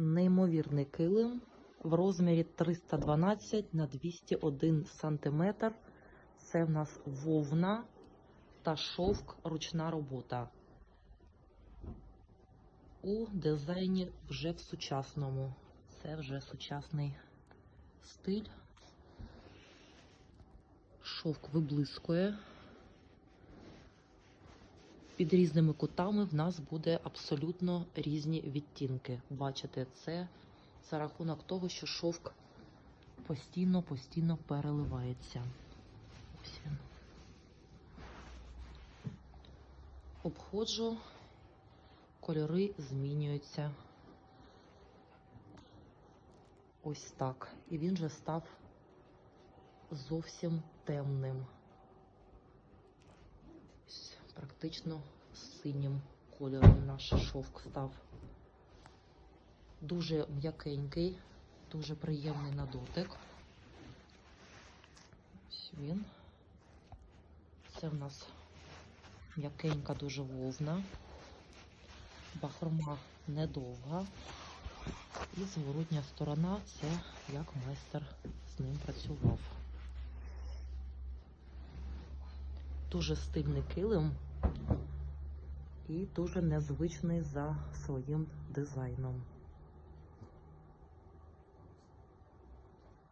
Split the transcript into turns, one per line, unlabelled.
Неймовірний килим в розмірі 312 на 201 сантиметр. Це в нас вовна та шовк ручна робота. У дизайні вже в сучасному. Це вже сучасний стиль. Шовк виблискує. Під різними кутами в нас буде абсолютно різні відтінки. Бачите, це за рахунок того, що шовк постійно-постійно переливається. Ось він. Обходжу, кольори змінюються. Ось так. І він же став зовсім темним. Ось практично синім кольором наш шовк став. Дуже м'якенький, дуже приємний на дотик. Ось він. Це в нас м'якенька дуже вовна. Бахрома недовга. І зворотня сторона це як майстер з ним працював. Дуже стильний килим і дуже незвичний за своїм дизайном.